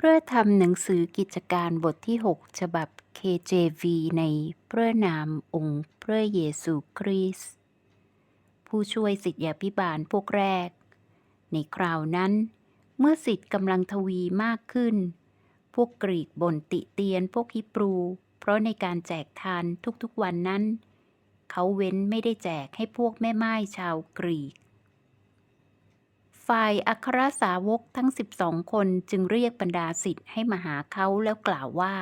เพื่อทำหนังสือกิจการบทที่ 6 ฉบับ KJV ในพระนามองค์พระเยซูคริสต์ผู้ช่วยสิทธยาพิบาลพวกแรก ในคราวนั้น เมื่อสิทธิ์กำลังทวีมากขึ้น พวกกรีกบ่นติเตียนพวกฮิบรู เพราะในการแจกทานทุกๆวันนั้น เขาเว้นไม่ได้แจกให้พวกแม่ไม้ชาวกรีก ฝ่ายอัครสาวกทั้ง12คนจึงเรียกบรรดาสิทธิ์ให้มาหาเขาแล้วกล่าวว่า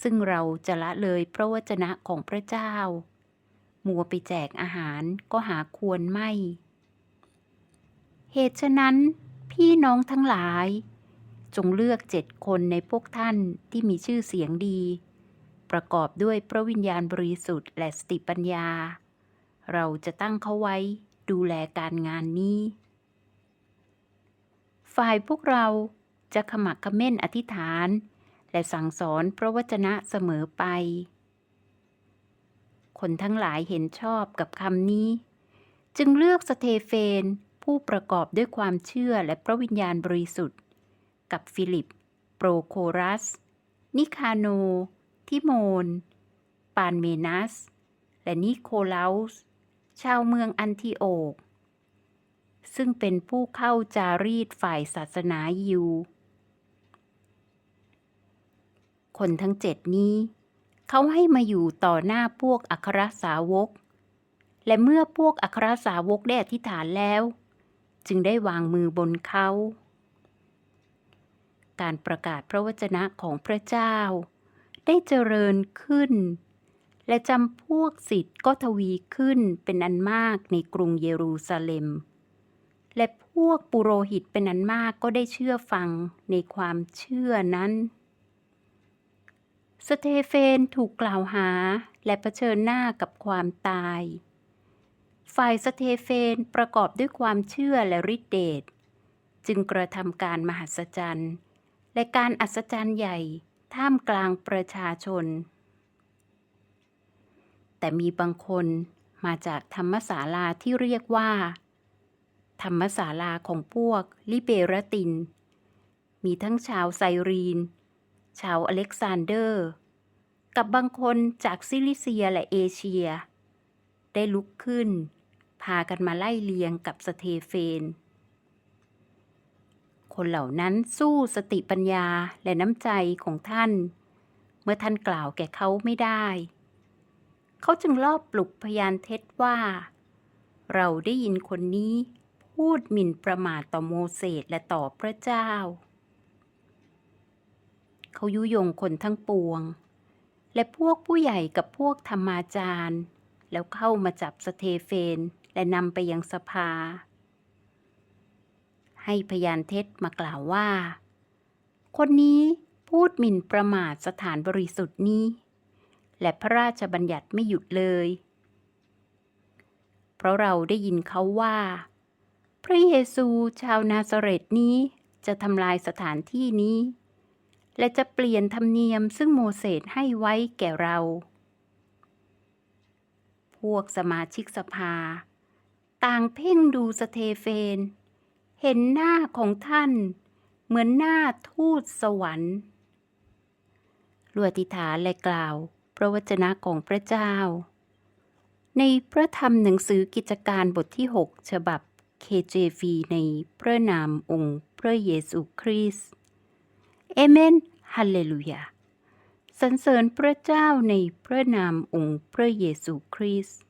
ซึ่งเราจะละเลยพระวจนะของพระเจ้า มัวไปแจกอาหารก็หาควรไม่ เหตุฉะนั้น พี่น้องทั้งหลาย จงเลือกเจ็ดคนในพวกท่านที่มีชื่อเสียงดี ประกอบด้วยพระวิญญาณบริสุทธิ์และสติปัญญา เราจะตั้งเขาไว้ดูแลการงานนี้ ฝ่ายพวกเราจะขมักเขม้นอธิษฐาน และสั่งสอนพระวจนะเสมอไป คนทั้งหลายเห็นชอบกับคำนี้ จึงเลือกสเตเฟนผู้ประกอบด้วยความเชื่อและพระวิญญาณบริสุทธิ์ กับฟิลิป โปรโครัส นิคาโน ทิโมน ปานเมนัส และนิโคลาสชาวเมืองอันทิโอก ซึ่งเป็นผู้เข้าจารีตฝ่ายศาสนายิว คนทั้งเจ็ดนี้ เขาให้มาอยู่ต่อหน้าพวกอัครสาวก และเมื่อพวกอัครสาวกได้อธิษฐานแล้ว จึงได้วางมือบนเขา การประกาศพระวจนะของพระเจ้า ได้เจริญขึ้นและจำพวกสิทธิ์ก็ทวีขึ้นเป็นอันมากในกรุงเยรูซาเล็ม และพวกปุโรหิตเป็นอันมากก็ได้เชื่อฟังในความเชื่อนั้นสเตเฟนถูกกล่าวหาและะเผชิญหน้ากับความตาย ฝ่ายสเตเฟนประกอบด้วยความเชื่อและฤทธิเดชจึงกระทำการมหัศจรรย์และการอัศจรรย์ใหญ่ท่ามกลางประชาชน แต่มีบางคนมาจากธรรมศาลาที่เรียกว่า ธรรมศาลาของพวกลิเบรติน มีทั้งชาวไซรีน ชาวอเล็กซานเดอร์ กับบางคนจากซิลิเซียและเอเชีย ได้ลุกขึ้น พากันมาไล่เลียงกับสเตเฟน คนเหล่านั้นสู้สติปัญญาและน้ำใจของท่าน เมื่อท่านกล่าวแก่เขาไม่ได้ เขาจึงลอบปลุกพยานเท็จว่า เราได้ยินคนนี้ พูดหมิ่นประมาทต่อโมเสสและต่อพระเจ้า เขายุยงคนทั้งปวง และพวกผู้ใหญ่กับพวกธรรมาจารย์ แล้วเข้ามาจับสเตเฟนและนำไปยังสภา ให้พยานเท็จมากล่าวว่า คนนี้พูดหมิ่นประมาทสถานบริสุทธิ์นี้ และพระราชบัญญัติไม่หยุดเลย เพราะเราได้ยินเขาว่า พระเยซูชาวนาซาเรตนี้จะทำลายสถานที่นี้ และจะเปลี่ยนธรรมเนียมซึ่งโมเสสให้ไว้แก่เรา พวกสมาชิกสภา ต่างเพ่งดูสเตเฟน เห็นหน้าของท่าน เหมือนหน้าทูตสวรรค์รวอธิฐานและกล่าวพระวจนะของพระเจ้า ในพระธรรมหนังสือกิจการบทที่ 6 ฉบับ KJV ในพระนามองค์พระเยซูคริสต์เอเมนฮาเลลูยาสรรเสริญพระเจ้าในพระนามองค์พระเยซูคริสต์